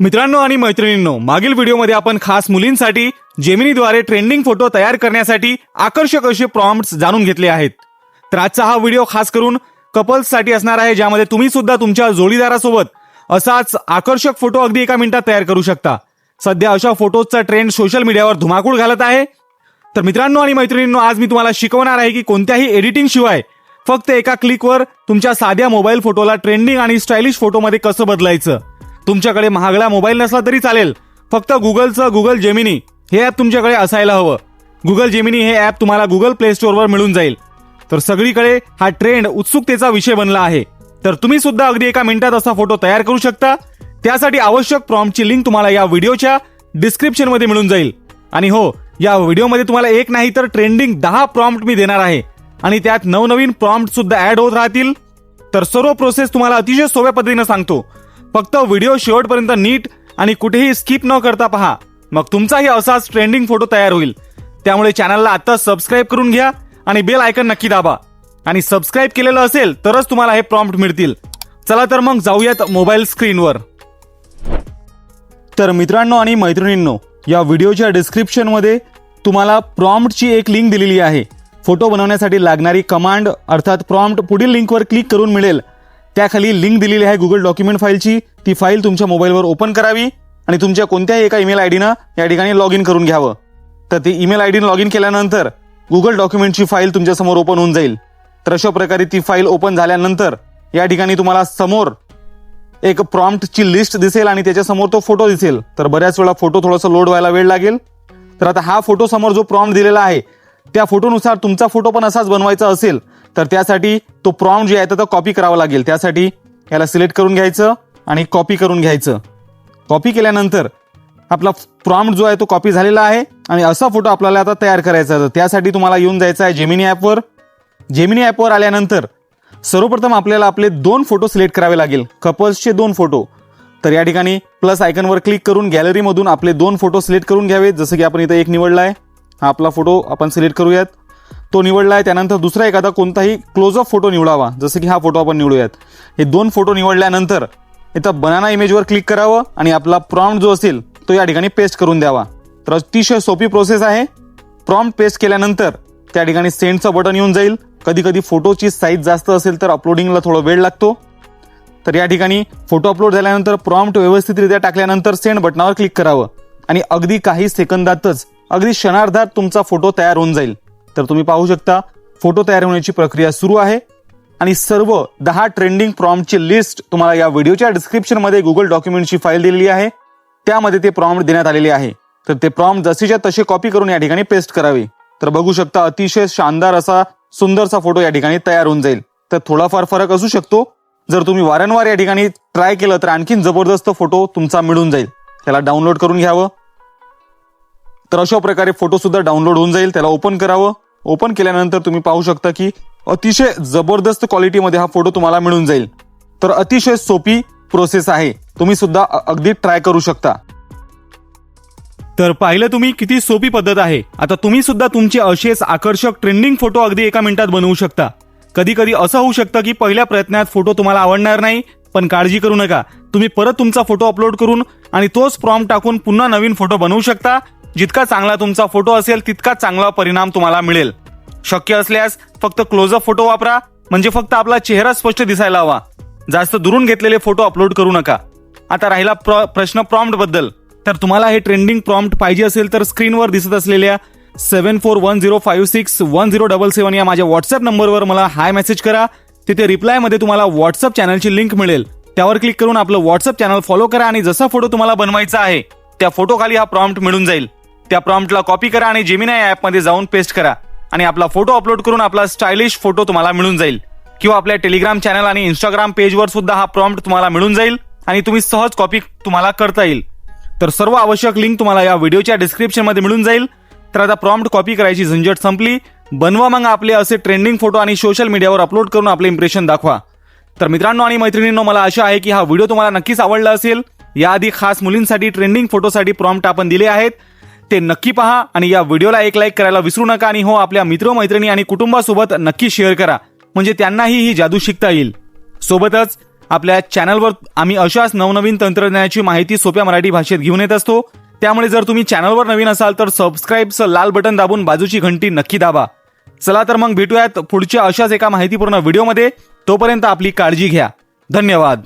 मित्रांनो आणि मैत्रिणींनो मागील व्हिडिओमध्ये आपण खास मुलींसाठी जेमिनीद्वारे ट्रेंडिंग फोटो तयार करण्यासाठी आकर्षक असे प्रॉम्प्ट्स जाणून घेतले आहेत. तर आजचा हा व्हिडिओ खास करून कपल्ससाठी असणार आहे ज्यामध्ये तुम्ही सुद्धा तुमच्या जोडीदारासोबत असाच आकर्षक फोटो अगदी एका मिनिटात तयार करू शकता. सध्या अशा फोटोजचा ट्रेंड सोशल मीडियावर धुमाकूळ घालत आहे. तर मित्रांनो आणि मैत्रिणींनो आज मी तुम्हाला शिकवणार आहे की कोणत्याही एडिटिंग शिवाय फक्त एका क्लिकवर तुमच्या साध्या मोबाईल फोटोला ट्रेंडिंग आणि स्टायलिश फोटोमध्ये कसं बदलायचं. तुमच्याकडे महागडा मोबाईल नसला तरी चालेल. फक्त गुगलचं गुगल जेमिनी हे ॲप तुमच्याकडे असायला हवं. गुगल जेमिनी हे ॲप तुम्हाला गुगल प्ले स्टोअरवर मिळून जाईल. तर सगळीकडे हा ट्रेंड उत्सुकतेचा विषय बनला आहे. तर तुम्ही सुद्धा अगदी एका मिनिटात असा फोटो तयार करू शकता. त्यासाठी आवश्यक प्रॉम्प्टची लिंक तुम्हाला या व्हिडिओच्या डिस्क्रिप्शनमध्ये मिळून जाईल. आणि हो या व्हिडिओमध्ये तुम्हाला एक नाही तर ट्रेंडिंग दहा प्रॉम्प्ट मी देणार आहे. आणि त्यात नवनवीन प्रॉम्प्ट सुद्धा ऍड होत राहतील. तर सर्व प्रोसेस तुम्हाला अतिशय सोप्या पद्धतीने सांगतो. फक्त व्हिडिओ शेवटपर्यंत नीट आणि कुठेही स्किप न करता पहा. मग तुमचाही असाच ट्रेंडिंग फोटो तयार होईल. त्यामुळे चॅनलला आता सबस्क्राईब करून घ्या आणि बेल आयकन नक्की दाबा. आणि सबस्क्राईब केलेलं असेल तरच तुम्हाला हे प्रॉम्प्ट मिळतील. चला तर मग जाऊयात मोबाईल स्क्रीनवर तर मित्रांनो आणि मैत्रिणींनो या व्हिडिओच्या डिस्क्रिप्शनमध्ये तुम्हाला प्रॉम्प्टची एक लिंक दिलेली आहे. फोटो बनवण्यासाठी लागणारी कमांड अर्थात प्रॉम्प्ट पुढील लिंकवर क्लिक करून मिळेल. त्याखाली लिंक दिलेली आहे गुगल डॉक्युमेंट फाईलची ती फाईल तुमच्या मोबाईलवर ओपन करावी आणि तुमच्या कोणत्याही एका ईमेल आय डीनं या ठिकाणी लॉग इन करून घ्यावं. तर ती ईमेल आय डीनं लॉग इन केल्यानंतर गुगल डॉक्युमेंटची फाईल तुमच्यासमोर ओपन होऊन जाईल. तर अशा प्रकारे ती फाईल ओपन झाल्यानंतर या ठिकाणी तुम्हाला समोर एक प्रॉम्प्टची लिस्ट दिसेल आणि त्याच्यासमोर तो फोटो दिसेल. तर बऱ्याच वेळा फोटो थोडासा लोड व्हायला वेळ लागेल. तर आता हा फोटो समोर जो प्रॉम्प्ट दिलेला आहे त्या फोटोनुसार तुमचा फोटो पण असाच बनवायचा असेल तर त्यासाठी तो प्रॉम्प्ट जे आहे तो कॉपी करावा लागेल. त्यासाठी याला सिलेक्ट करून घ्यायचं आणि कॉपी करून घ्यायचं. कॉपी केल्यानंतर आपला प्रॉम्प्ट जो आहे तो कॉपी झालेला आहे आणि असा फोटो आपल्याला आता तयार करायचा आहे. तर त्यासाठी तुम्हाला येऊन जायचं आहे जेमिनी ॲपवर जेमिनी ॲपवर आल्यानंतर सर्वप्रथम आपल्याला आपले दोन फोटो सिलेक्ट करावे लागेल. कपल्सचे दोन फोटो तर या ठिकाणी प्लस आयकनवर क्लिक करून गॅलरीमधून आपले दोन फोटो सिलेक्ट करून घ्यावेत जसं की आपण इथं एक निवडला आहे. हा आपला फोटो आपण सिलेक्ट करूयात. तो निवडला आहे त्यानंतर दुसरा एखादा कोणताही क्लोजअप फोटो निवडावा. जसं की हा फोटो आपण निवडूयात. हे दोन फोटो निवडल्यानंतर इथं बनाना इमेजवर क्लिक करावं आणि आपला प्रॉम्प्ट जो असेल तो या ठिकाणी पेस्ट करून द्यावा. तर अतिशय सोपी प्रोसेस आहे. प्रॉम्प्ट पेस्ट केल्यानंतर त्या ठिकाणी सेंडचं बटन येऊन जाईल. कधी कधी फोटोची साईज जास्त असेल तर अपलोडिंगला थोडा वेळ लागतो. तर या ठिकाणी फोटो अपलोड झाल्यानंतर प्रॉम्प्ट व्यवस्थितरित्या टाकल्यानंतर सेंड बटनावर क्लिक करावं. आणि अगदी काही सेकंदातच अगदी क्षणार्धात तुमचा फोटो तयार होऊन जाईल. तर तुम्ही पाहू शकता फोटो तयार होण्याची प्रक्रिया सुरू आहे. आणि सर्व दहा ट्रेंडिंग प्रॉम्प्टची लिस्ट तुम्हाला या व्हिडिओच्या डिस्क्रिप्शनमध्ये गुगल डॉक्युमेंटची फाईल दिलेली आहे. त्यामध्ये ते प्रॉम्प्ट देण्यात आलेले आहे. तर ते प्रॉम्प्ट जसेच्या तसे कॉपी करून या ठिकाणी पेस्ट करावे. तर बघू शकता अतिशय शानदार असा सुंदरसा फोटो या ठिकाणी तयार होऊन जाईल. तर थोडाफार फरक असू शकतो. जर तुम्ही वारंवार या ठिकाणी ट्राय केलं तर आणखीन जबरदस्त फोटो तुमचा मिळून जाईल. त्याला डाउनलोड करून घ्यावं. तर अशा प्रकारे फोटो सुद्धा डाउनलोड होऊन जाईल. त्याला ओपन करावं. ओपन केल्यानंतर तुम्ही पाहू शकता की अतिशय जबरदस्त क्वालिटीमध्ये हा फोटो तुम्हाला मिळून जाईल. तर अतिशय सोपी प्रोसेस आहे. तुम्ही सुद्धा अगदी ट्राय करू शकता. तर पाहिलं तुम्ही किती सोपी पद्धत आहे. आता तुम्ही सुद्धा तुमचे असेच आकर्षक ट्रेंडिंग फोटो अगदी एका मिनिटात बनवू शकता. कधी कधी असं होऊ शकतं की पहिल्या प्रयत्नात फोटो तुम्हाला आवडणार नाही पण काळजी करू नका. तुम्ही परत तुमचा फोटो अपलोड करून आणि तोच प्रॉम टाकून पुन्हा नवीन फोटो बनवू शकता. जितका चांगला तुमचा फोटो असेल तितका चांगला परिणाम तुम्हाला मिळेल. शक्य असल्यास फक्त क्लोजअप फोटो वापरा म्हणजे फक्त आपला चेहरा स्पष्ट दिसायला हवा. जास्त दुरून घेतलेले फोटो अपलोड करू नका. आता राहिला प्र- प्रश्न प्रॉम्प्टबद्दल. तर तुम्हाला हे ट्रेंडिंग प्रॉम्प्ट पाहिजे असेल तर स्क्रीनवर दिसत असलेल्या seven four one zero five six one zero double seven या माझ्या व्हॉट्सअप नंबरवर मला हाय मेसेज करा. तिथे रिप्लायमध्ये तुम्हाला व्हॉट्सअप चॅनलची लिंक मिळेल. त्यावर क्लिक करून आपलं व्हॉट्सअप चॅनल फॉलो करा आणि जसा फोटो तुम्हाला बनवायचा आहे त्या फोटो खाली हा प्रॉम्प्ट मिळून जाईल. त्या प्रॉम्प्टला कॉपी करा आणि जेमिनाय ॲपमध्ये जाऊन पेस्ट करा. आणि आपला फोटो अपलोड करून आपला स्टायलिश फोटो तुम्हाला मिळून जाईल. किंवा आपल्या टेलिग्राम चॅनल आणि इंस्टाग्राम पेजवर सुद्धा हा प्रॉम्प्ट तुम्हाला मिळून जाईल आणि तुम्ही सहज कॉपी तुम्हाला करता येईल. तर सर्व आवश्यक लिंक तुम्हाला या व्हिडिओच्या डिस्क्रिप्शनमध्ये मिळून जाईल. तर आता प्रॉम्प्ट कॉपी करायची झंझट संपली. बनवा मग आपले असे ट्रेंडिंग फोटो आणि सोशल मीडियावर अपलोड करून आपले इम्प्रेशन दाखवा. तर मित्रांनो आणि मैत्रिणींनो मला आशा आहे की हा व्हिडिओ तुम्हाला नक्कीच आवडला असेल. याआधी खास मुलींसाठी ट्रेंडिंग फोटोसाठी प्रॉम्प्ट आपण दिले आहेत. ते नक्की पहा आणि या व्हिडिओला एक लाईक करायला विसरू नका आणि हो आपल्या मित्रमैत्रिणी आणि कुटुंबासोबत नक्की शेअर करा. म्हणजे त्यांनाही ही जादू शिकता येईल. सोबतच आपल्या चॅनलवर आम्ही अशाच नवनवीन तंत्रज्ञानाची माहिती सोप्या मराठी भाषेत घेऊन येत असतो. त्यामुळे जर तुम्ही चॅनलवर नवीन असाल तर सबस्क्राईबचं लाल बटन दाबून बाजूची घंटी नक्की दाबा. चला तर मग भेटूयात पुढच्या अशाच एका माहितीपूर्ण व्हिडिओमध्ये तोपर्यंत आपली काळजी घ्या. धन्यवाद.